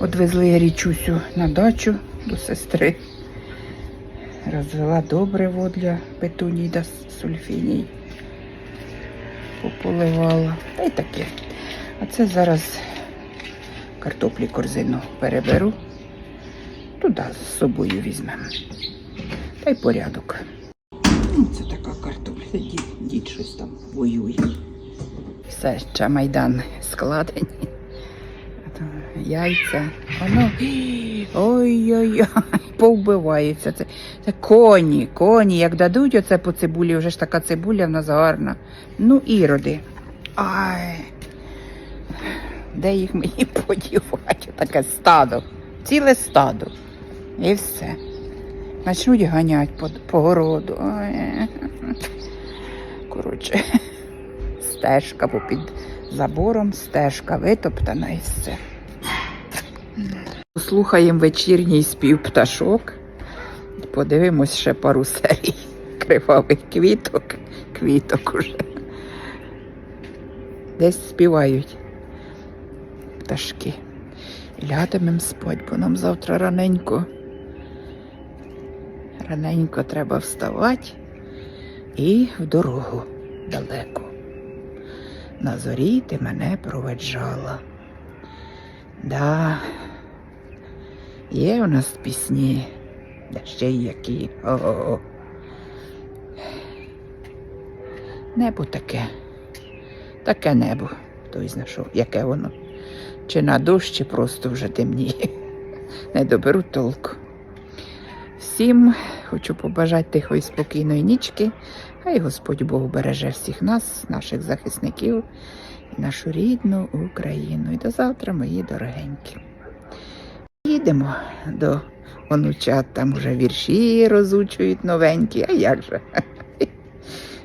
Одвезли річусю на дачу до сестри. Розвела добриво для петуній та сульфіній. Пополивала. Та й таке. А це зараз картоплі корзину переберу. Туди з собою візьмемо. Та й порядок. Ну, Це така картопля. Дід, дід щось там воює. Все, ще майдан складені. Яйця. Воно. Ой-ой-ой, повбивається. Це, це коні, коні. Як дадуть оце по цибулі, вже ж така цибуля в нас гарна. Ну, іроди. Ай. Де їх мені подівати? Таке стадо. Ціле стадо. І все. Начнуть ганять по, по городу. Ой. Коротше, стежка попід забором, стежка витоптана і все. Послухаємо вечірній спів пташок. Подивимось ще пару серій кривавих квіток. Квіток уже. Десь співають пташки. І спать, бо нам завтра раненько. Раненько треба вставати і в дорогу далеко. На зорі ти мене проведжала. Да, є у нас пісні, да ще й які. О-о-о. Небо таке, таке небо. Хтось знайшов, яке воно. Чи на дощ, чи просто вже темніє. Не доберу толку. Всім хочу побажати тихої спокійної нічки. Хай Господь Бог береже всіх нас, наших захисників і нашу рідну Україну. І до завтра, мої дорогенькі. Їдемо до онучат, там вже вірші розучують новенькі, а як же?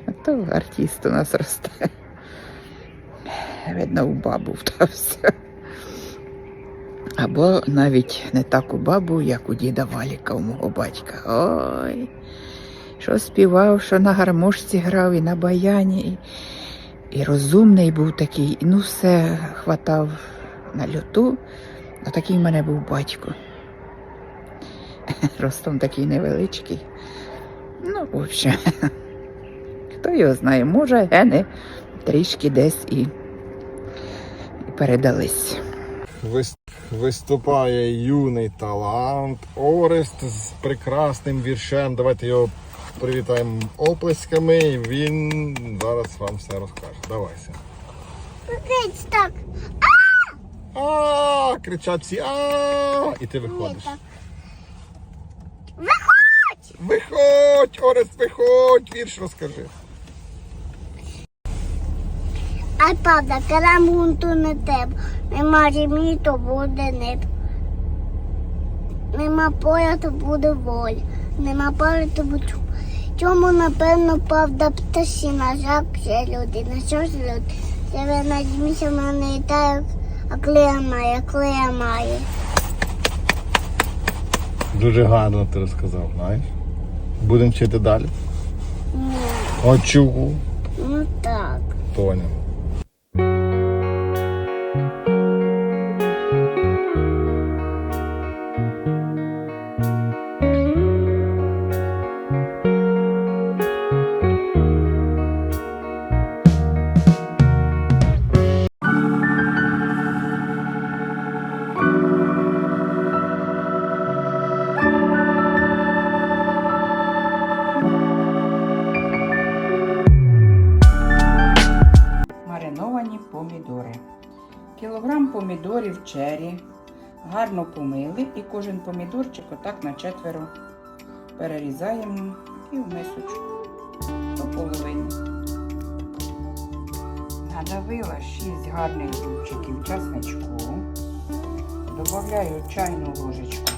А то артист у нас росте. Видно, у бабу вдався. Або навіть не так у бабу, як у діда Валіка, у мого батька. Ой, що співав, що на гармошці грав і на баяні, і, і розумний був такий, ну все хватав на льоту. А такий в мене був батько. Ростом такий невеличкий. Ну, в общем, хто його знає, може, гени трішки десь і, і передались. Виступає юний талант Орест з прекрасним віршем. Давайте його привітаємо оплесками. і Він зараз вам все розкаже. Давайся. Покрить так. А, кричать всі а і ти виходиш. так. Виходь, Орест, виходь, вірш розкажи. А правда, карамунту не теб. Нема землі, то буде неб. Нема поля, то буде воля. Нема пари, то буде. Чому, напевно, правда пташина, жак ще людина. Що ж люди? Тебе надміся мене і так, а клея має, клея має. Дуже гарно ти розказав, знаєш. Будемо вчити далі. Ні, А чого? ну так. Поняв. Помідорів чері. Гарно помили і кожен помідорчик отак на четверо перерізаємо і в мисочку до половини. Надавила 6 гарних зубчиків часничку. Добавляю чайну ложечку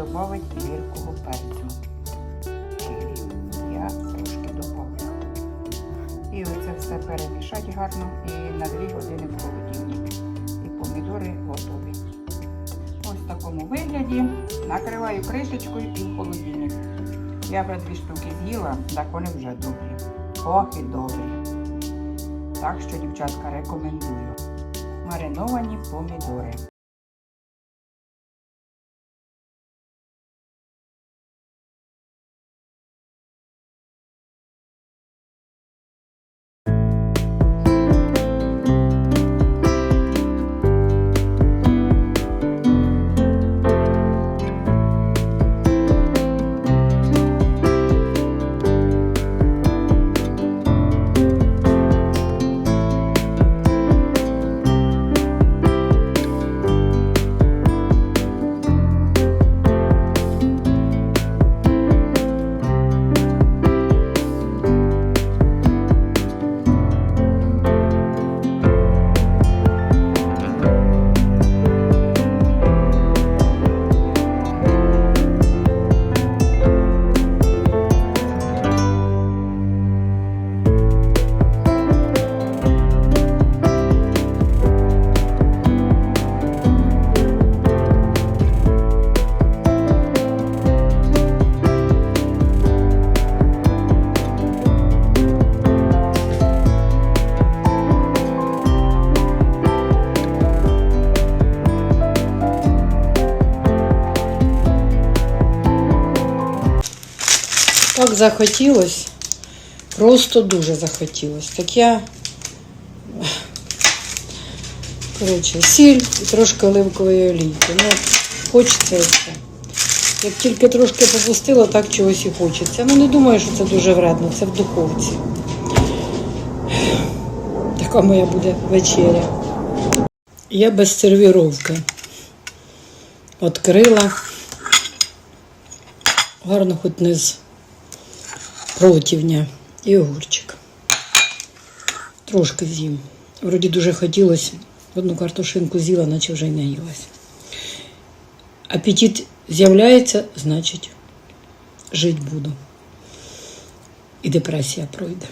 Ще гіркого перцю. Чилі. Я трошки додавлю. І оце все перемішати гарно і на 2 години в холодильник. І помідори готові. Ось в такому вигляді. Накриваю кришечкою і в холодильник. Я вже дві штуки з'їла, так вони вже добрі. Ох і добрі. Так що, дівчатка, рекомендую. Мариновані помідори. Так захотілось, просто дуже захотілось. Так я, коротше, сіль і трошки оливкової олійки. Ну, хочеться і все. Як тільки трошки попустила, так чогось і хочеться. Ну, не думаю, що це дуже вредно, це в духовці. Така моя буде вечеря. Я без сервіровки. Открила. Гарно хоч не з противня і огурчик. Трошки з'їм. Вроді дуже хотілося. Одну картошинку з'їла, наче вже й наїлась. Апетит з'являється, значить, жити буду. І депресія пройде.